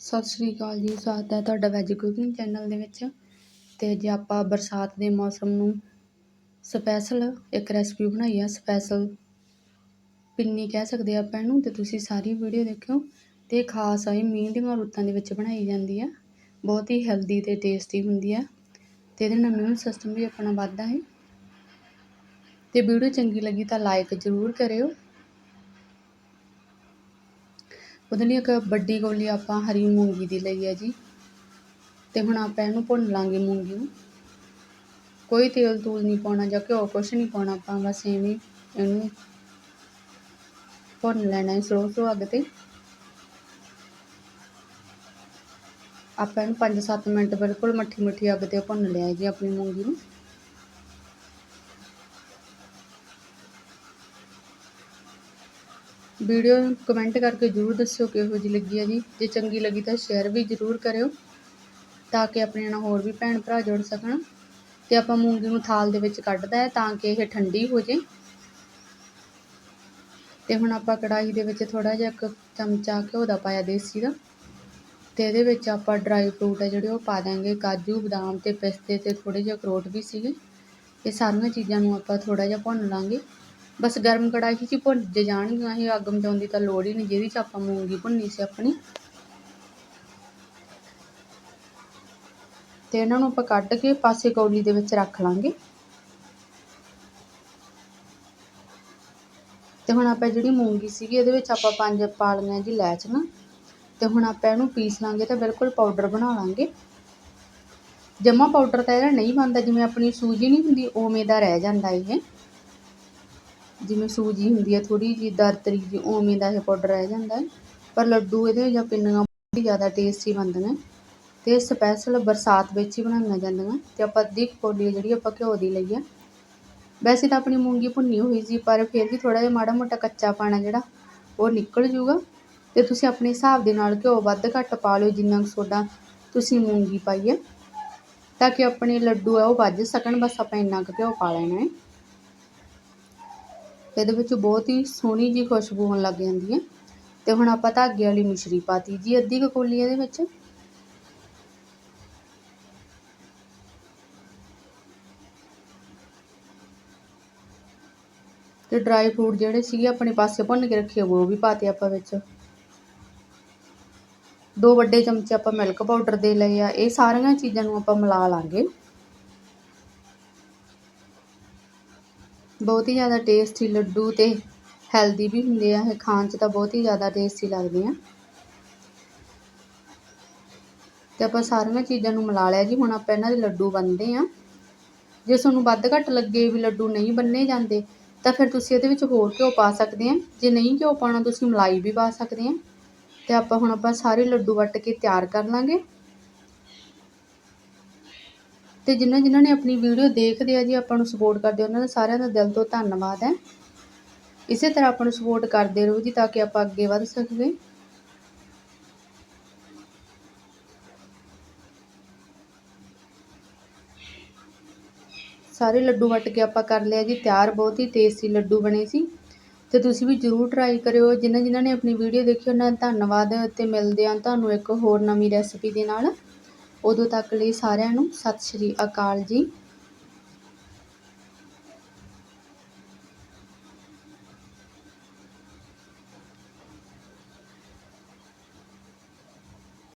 ਸਤਿ ਸ਼੍ਰੀ ਅਕਾਲ ਜੀ, ਸਵਾਗਤ ਹੈ ਤੁਹਾਡਾ ਵੈਜ ਕੁਕਿੰਗ ਚੈਨਲ ਦੇ ਵਿੱਚ। ਤੇ ਜੇ ਆਪਾਂ ਬਰਸਾਤ ਦੇ ਮੌਸਮ ਨੂੰ ਸਪੈਸ਼ਲ ਇੱਕ ਰੈਸਪੀ ਬਣਾਈ ਆ ਸਪੈਸ਼ਲ ਪਿੰਨੀ ਕਹਿ ਸਕਦੇ ਆ ਆਪਾਂ ਇਹਨੂੰ, ਤੇ ਤੁਸੀਂ ਸਾਰੀ ਵੀਡੀਓ ਦੇਖਿਓ। ਤੇ ਖਾਸ ਆ ਇਹ ਮੀਂਹ ਦੀਆਂ ਰੁੱਤਾਂ ਦੇ ਵਿੱਚ ਬਣਾਈ ਜਾਂਦੀ ਆ। ਬਹੁਤ ਹੀ ਹੈਲਦੀ ਤੇ ਟੇਸਟੀ ਹੁੰਦੀ ਆ। ਤੇ ਇਹਦੇ ਨਾਲ ਇਮਿਊਨ ਸਿਸਟਮ ਵੀ ਆਪਣਾ ਵੱਧਦਾ ਹੈ। ਤੇ ਵੀਡੀਓ ਚੰਗੀ ਲੱਗੀ ਤਾਂ ਲਾਈਕ ਜ਼ਰੂਰ ਕਰਿਓ। ਉਹਦੇ ਲਈ ਇੱਕ ਵੱਡੀ ਕੌਲੀ ਆਪਾਂ ਹਰੀ ਮੂੰਗੀ ਦੀ ਲਈ ਹੈ ਜੀ। ਤੇ ਹੁਣ ਆਪਾਂ ਇਹਨੂੰ ਭੁੰਨ ਲਾਂਗੇ ਮੂੰਗੀ ਨੂੰ। ਕੋਈ ਤੇਲ ਤੂਲ ਨਹੀਂ ਪਾਉਣਾ ਜਾਂ ਘਿਓ ਕੁਛ ਨਹੀਂ ਪਾਉਣਾ, ਆਪਾਂ ਬਸ ਐਵੇਂ ਇਹਨੂੰ ਭੁੰਨ ਲੈਣਾ ਹੈ ਸਲੋ ਸਲੋ ਅੱਗ ਤੇ। ਆਪਾਂ ਇਹਨੂੰ 5-7 ਮਿੰਟ ਬਿਲਕੁਲ ਮੱਠੀ ਮੱਠੀ ਅੱਗ ਤੇ ਭੁੰਨ ਲਿਆ ਜੀ ਆਪਣੀ ਮੂੰਗੀ ਨੂੰ। ਵੀਡੀਓ ਕਮੈਂਟ ਕਰਕੇ ਜ਼ਰੂਰ ਦੱਸਿਓ ਕਿਹੋ ਜਿਹੀ ਲੱਗੀ ਹੈ ਜੀ। ਜੇ ਚੰਗੀ ਲੱਗੀ ਤਾਂ ਸ਼ੇਅਰ ਵੀ ਜ਼ਰੂਰ ਕਰਿਓ, ਤਾਂ ਕਿ ਆਪਣੇ ਨਾਲ ਹੋਰ ਵੀ ਭੈਣ ਭਰਾ ਜੁੜ ਸਕਣ ਤੇ ਆਪਾਂ ਮੂੰਗੀ ਨੂੰ ਥਾਲ ਦੇ ਵਿੱਚ ਕੱਢਦਾ ਹੈ ਤਾਂ ਕਿ ਇਹ ਠੰਡੀ ਹੋ ਜੇ। ਤੇ ਹੁਣ ਆਪਾਂ ਕੜਾਹੀ ਦੇ ਵਿੱਚ ਥੋੜਾ ਜਿਹਾ ਇੱਕ ਚਮਚਾ ਘਿਓ ਦਾ ਪਾਇਆ ਦੇਸੀ ਦਾ ਤੇ ਇਹਦੇ ਵਿੱਚ ਆਪਾਂ ਡਰਾਈ ਫਰੂਟ ਹੈ ਜਿਹੜੇ ਉਹ ਪਾ ਦਾਂਗੇ, ਕਾਜੂ, ਬਦਾਮ ਤੇ ਪਿਸਤੇ ਤੇ ਥੋੜੇ ਜਿਹਾ ਅਖਰੋਟ ਵੀ ਸੀਗੇ। ਇਹ ਸਾਰੀਆਂ ਚੀਜ਼ਾਂ ਨੂੰ ਆਪਾਂ ਥੋੜਾ ਜਿਹਾ ਭੁੰਨ ਲਾਂਗੇ। ਬਸ ਗਰਮ ਕੜਾਹੀ 'ਚ ਹੀ ਭੁੱਜ ਜਾਣਗੀਆਂ ਇਹ ਅੱਗ ਮਚਾਉਣ ਦੀ ਤਾਂ ਲੋੜ ਹੀ ਨਹੀਂ ਜਿਹਦੇ 'ਚ ਆਪਾਂ ਮੂੰਗੀ ਭੁੰਨੀ ਸੀ ਆਪਣੀ। ਤੇ ਇਹਨਾਂ ਨੂੰ ਆਪਾਂ ਕੱਢ ਕੇ ਪਾਸੇ ਕੌਲੀ ਦੇ ਵਿੱਚ ਰੱਖ ਲਾਂਗੇ। ਤੇ ਹੁਣ ਆਪਾਂ ਜਿਹੜੀ ਮੂੰਗੀ ਸੀਗੀ, ਇਹਦੇ ਵਿੱਚ ਆਪਾਂ ਪੰਜ ਪਾ ਲਈਆਂ ਜੀ ਲੈਚੀਆਂ ਤੇ ਹੁਣ ਆਪਾਂ ਇਹਨੂੰ ਪੀਸ ਲਾਂਗੇ ਤਾਂ ਬਿਲਕੁਲ ਪਾਊਡਰ ਬਣਾ ਲਾਂਗੇ। ਜਮਾ ਪਾਊਡਰ ਤਾਂ ਇਹਦਾ ਨਹੀਂ ਬਣਦਾ, ਜਿਵੇਂ ਆਪਣੀ ਸੂਜੀ ਨਹੀਂ ਹੁੰਦੀ, ਉਵੇਂ ਦਾ ਰਹਿ ਜਾਂਦਾ ਇਹ। ਜਿਵੇਂ ਸੂਜੀ ਹੁੰਦੀ ਹੈ ਥੋੜ੍ਹੀ ਜਿਹੀ ਦਰਤਰੀ ਜੀ, ਉਵੇਂ ਦਾ ਇਹ ਪਾਊਡਰ ਰਹਿ ਜਾਂਦਾ ਹੈ। ਪਰ ਲੱਡੂ ਇਹਦੇ ਜਾਂ ਪਿੰਨੀਆਂ ਬਹੁਤ ਹੀ ਜ਼ਿਆਦਾ ਟੇਸਟੀ ਬਣਦੇ ਨੇ ਅਤੇ ਸਪੈਸ਼ਲ ਬਰਸਾਤ ਵਿੱਚ ਹੀ ਬਣਾਈਆਂ ਜਾਂਦੀਆਂ ਅਤੇ ਆਪਾਂ ਅੱਧੀ ਕੋਲੀ ਜਿਹੜੀ ਆਪਾਂ ਘਿਓ ਦੀ ਲਈ ਆ। ਵੈਸੇ ਤਾਂ ਆਪਣੀ ਮੂੰਗੀ ਭੁੰਨੀ ਹੋਈ ਸੀ, ਪਰ ਫਿਰ ਵੀ ਥੋੜ੍ਹਾ ਜਿਹਾ ਮਾੜਾ ਮੋਟਾ ਕੱਚਾ ਪਾਣਾ ਜਿਹੜਾ, ਉਹ ਨਿਕਲ ਜੂਗਾ ਅਤੇ ਤੁਸੀਂ ਆਪਣੇ ਹਿਸਾਬ ਦੇ ਨਾਲ ਘਿਓ ਵੱਧ ਘੱਟ ਪਾ ਲਿਓ, ਜਿੰਨਾ ਸੋਡਾ ਤੁਸੀਂ ਮੂੰਗੀ ਪਾਈ ਹੈ ਤਾਂ ਕਿ ਆਪਣੇ ਲੱਡੂ ਆ ਉਹ ਵੱਜ ਸਕਣ। ਬਸ ਆਪਾਂ ਇੰਨਾ ਕੁ ਘਿਓ ਪਾ ਲੈਣਾ ਹੈ। ਇਹਦੇ ਵਿੱਚ ਬਹੁਤ ਹੀ ਸੋਹਣੀ ਜੀ ਖੁਸ਼ਬੂ ਆਉਣ ਲੱਗ ਜਾਂਦੀ ਹੈ। ਤੇ ਹੁਣ ਆਪਾਂ ਧਾਗੇ ਵਾਲੀ ਮਿਸ਼ਰੀ ਪਾਤੀ ਜੀ ਅੱਧੀ ਕੁ ਕੋਲੀ ਇਹਦੇ ਵਿੱਚ। ਤੇ ਡਰਾਈ ਫਰੂਟ ਜਿਹੜੇ ਸੀਗੇ ਆਪਣੇ ਪਾਸੇ ਭੁੰਨ ਕੇ ਰੱਖੇ, ਉਹ ਵੀ ਪਾਤੇ ਆਪਾਂ ਵਿੱਚ। ਦੋ ਵੱਡੇ ਚਮਚੇ ਆਪਾਂ ਮਿਲਕ ਪਾਊਡਰ ਦੇ ਲਏ ਆ, ਇਹ ਸਾਰੀਆਂ ਚੀਜ਼ਾਂ ਨੂੰ ਆਪਾਂ ਮਿਲਾ ਲਾਂਗੇ। ਬਹੁਤ ਹੀ ਜ਼ਿਆਦਾ ਟੇਸਟੀ ਲੱਡੂ ਤੇ ਹੈਲਦੀ ਵੀ ਹੁੰਦੇ ਆ, ਇਹ ਖਾਣ 'ਚ ਤਾਂ ਬਹੁਤ ਹੀ ਜ਼ਿਆਦਾ ਟੇਸਟੀ ਲੱਗਦੇ ਆ। ਤੇ ਆਪਾਂ ਸਾਰੀਆਂ ਚੀਜ਼ਾਂ ਨੂੰ ਮਿਲਾ ਲਿਆ ਜੀ, ਹੁਣ ਆਪਾਂ ਇਹਨਾਂ ਦੇ ਲੱਡੂ ਬੰਨਦੇ ਆ। ਜੇ ਤੁਹਾਨੂੰ ਵੱਧ ਘੱਟ ਲੱਗੇ ਵੀ ਲੱਡੂ ਨਹੀਂ ਬੰਨੇ ਜਾਂਦੇ, ਤਾਂ ਫਿਰ ਤੁਸੀਂ ਇਹਦੇ ਵਿੱਚ ਹੋਰ ਘਿਓ ਪਾ ਸਕਦੇ ਆ। ਜੇ ਨਹੀਂ ਘਿਓ ਪਾਉਣਾ, ਤੁਸੀਂ ਮਲਾਈ ਵੀ ਪਾ ਸਕਦੇ ਆ। ਤੇ ਆਪਾਂ ਹੁਣ ਆਪਾਂ ਸਾਰੇ ਲੱਡੂ ਵੱਟ ਕੇ ਤਿਆਰ ਕਰ ਲਾਂਗੇ। ਤੇ ਜਿਨ੍ਹਾਂ ਜਿਨ੍ਹਾਂ ਨੇ ਆਪਣੀ ਵੀਡੀਓ ਦੇਖਦੇ ਆ ਜੀ, ਆਪਾਂ ਨੂੰ ਸਪੋਰਟ ਕਰਦੇ ਉਹਨਾਂ ਦਾ ਸਾਰਿਆਂ ਦਾ ਦਿਲ ਤੋਂ ਧੰਨਵਾਦ ਹੈ। ਇਸੇ ਤਰ੍ਹਾਂ ਆਪਾਂ ਨੂੰ ਸਪੋਰਟ ਕਰਦੇ ਰਹੋ ਜੀ, ਤਾਂ ਕਿ ਆਪਾਂ ਅੱਗੇ ਵੱਧ ਸਕੀਏ। ਸਾਰੇ ਲੱਡੂ ਵੱਟ ਕੇ ਆਪਾਂ ਕਰ ਲਿਆ ਜੀ, ਤਿਆਰ ਬਹੁਤ ਹੀ ਟੇਸਟੀ ਲੱਡੂ ਬਣੇ ਸੀ। ਤੇ ਤੁਸੀਂ ਵੀ ਜ਼ਰੂਰ ਟਰਾਈ ਕਰਿਓ, ਜਿਨ੍ਹਾਂ ਜਿਨ੍ਹਾਂ ਨੇ ਆਪਣੀ ਵੀਡੀਓ ਦੇਖੀ, ਉਹਨਾਂ ਦਾ ਧੰਨਵਾਦ ਤੇ ਮਿਲਦੇ ਆਂ ਤੁਹਾਨੂੰ ਇੱਕ ਹੋਰ ਨਵੀਂ ਰੈਸਪੀ ਦੇ ਨਾਲ। ਉਦੋਂ ਤੱਕ ਲਈ ਸਾਰਿਆਂ ਨੂੰ ਸਤਿ ਸ਼੍ਰੀ ਅਕਾਲ ਜੀ।